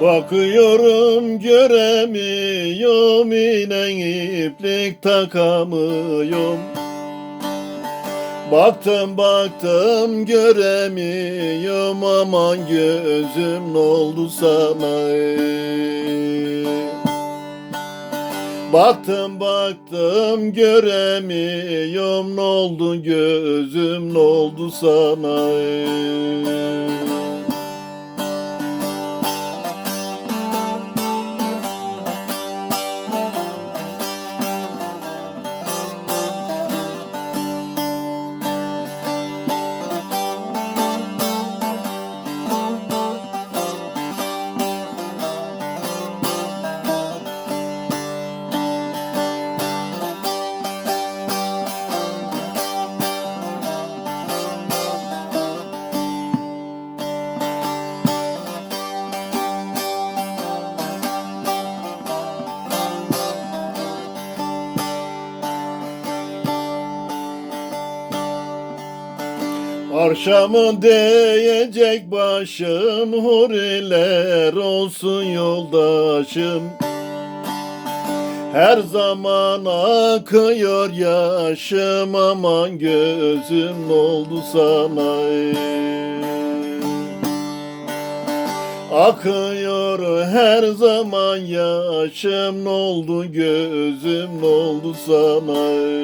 Bakıyorum göremiyorum yine iplik takamıyorum Baktım baktım göremiyorum aman gözüm ne oldu sana? Baktım baktım göremiyorum ne oldu gözüm ne oldu sana ey? Arşamın değecek başım Huriler olsun yoldaşım Her zaman akıyor yaşım Aman gözüm oldu sana? Akıyor her zaman yaşım oldu gözüm oldu sana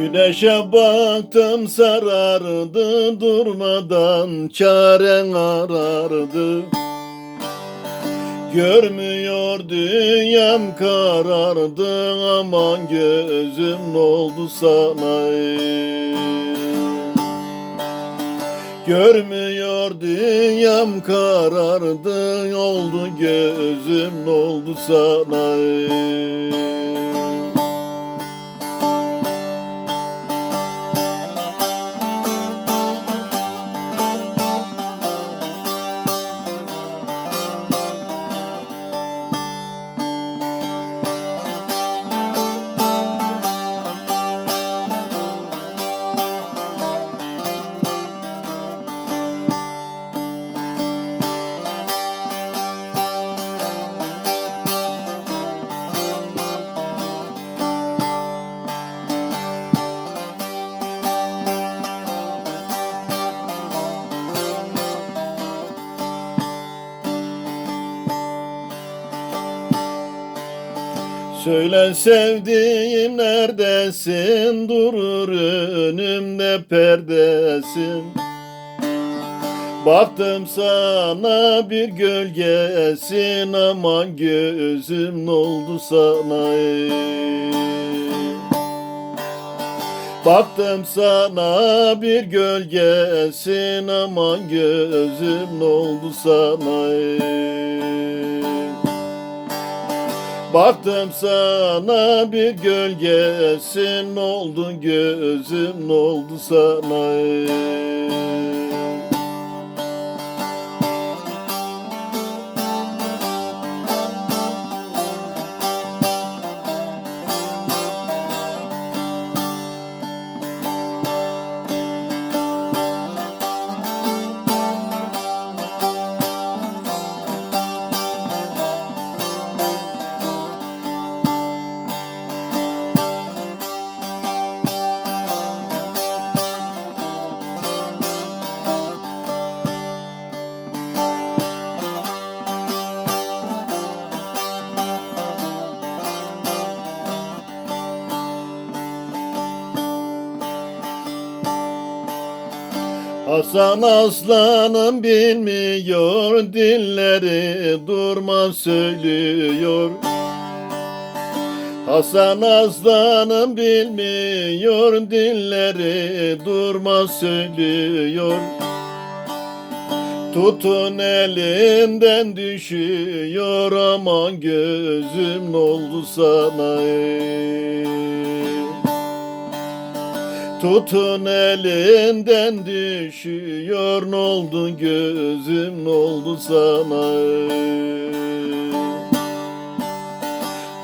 Güneşe baktım sarardı durmadan çaren arardı Görmüyor dünyam karardı aman gözüm ne oldu sana? Görmüyor dünyam karardı oldu gözüm ne oldu sana Söyle sevdiğim neredesin Durur önümde perdesin Baktım sana bir gölgesin Aman gözüm ne oldu sana? Baktım sana bir gölgesin Aman gözüm ne oldu sana ey? Baktım sana bir gölgesin oldu gözüm oldu sana Hasan aslanım bilmiyor dilleri durma söylüyor Hasan aslanım bilmiyor dilleri durma söylüyor Tutun elinden düşüyor aman gözüm ne oldu sana ey? Tutun elinden düşüyor ne oldu gözüm ne oldu sana?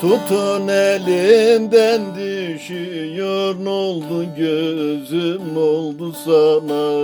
Tutun elinden düşüyor ne oldu gözüm ne oldu sana